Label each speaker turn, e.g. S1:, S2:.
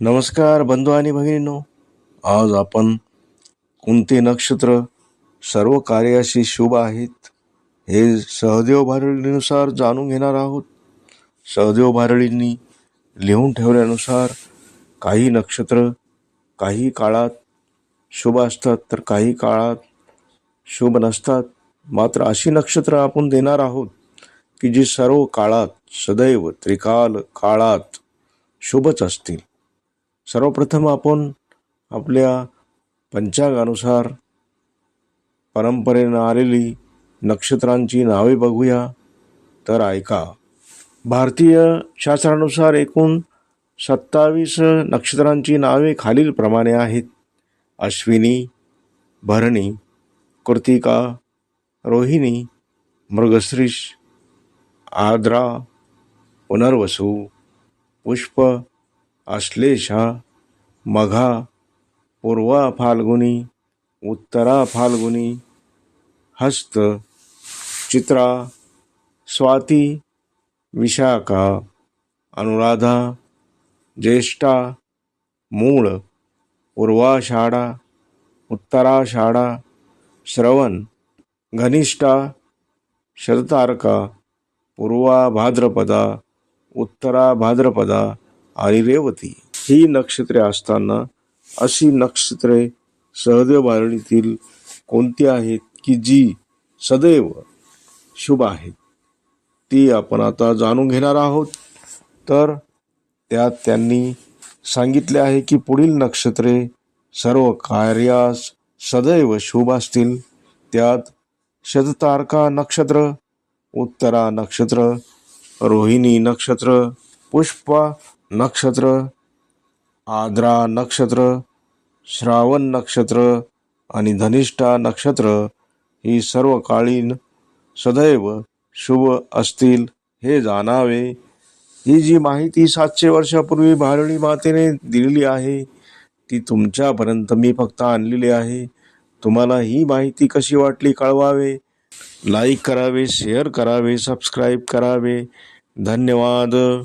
S1: नमस्कार बंधू आणि भगिनींनो. आज आपण कोणते नक्षत्र सर्व कार्याशी शुभ आहेत. हे सहदेव भारळीनुसार जाणून घेणार आहोत. सहदेव भारळींनी लिहून ठेवल्यानुसार काही नक्षत्र काही काळात शुभ असतात तर काही काळात शुभ नसतात. मात्र अशी नक्षत्र आपण देणार आहोत की जी सर्व काळात सदैव त्रिकाल काळात शुभच असतील. सर्वप्रथम आपण आपल्या पंचांगानुसार परंपरेनं आलेली नक्षत्रांची नावे बघूया. तर ऐका. भारतीय शास्त्रानुसार एकूण सत्तावीस नक्षत्रांची नावे खालीलप्रमाणे आहेत. अश्विनी भरणी कृतिका रोहिणी मृगश्रीष आद्रा पुनर्वसू पुष्प आश्लेषा मघा पूर्वा फाल्गुनी उत्तरा फाल्गुनी हस्त चित्रा स्वाती विशाखा अनुराधा ज्येष्ठा मूळ पूर्वाषाढा उत्तराषाढा श्रवण घनिष्ठा शरतारका पूर्वा भाद्रपदा उत्तरा भाद्रपदा आणि रेवती ही नक्षत्रे असताना अशी नक्षत्रे सहदेव बारणीतील कोणती आहेत की जी सदैव शुभ आहेत? ती आपण आता जाणून घेणार आहोत. तर त्यात त्यांनी सांगितले आहे की पुढील नक्षत्रे सर्व कार्यास सदैव शुभ असतील. त्यात शततारका नक्षत्र उत्तरा नक्षत्र रोहिणी नक्षत्र पुष्पा नक्षत्र आद्रा नक्षत्र श्रावण नक्षत्र आणि धनिष्ठा नक्षत्र ही सर्व काळीन सदैव शुभ असतील हे जाणावे. ही जी माहिती सातशे वर्षापूर्वी भारणी मातेने दिलेली आहे ती तुमच्यापर्यंत मी फक्त आणलेली आहे. तुम्हाला ही माहिती कशी वाटली कळवावे. लाईक करावे शेअर करावे सबस्क्राईब करावे. धन्यवाद.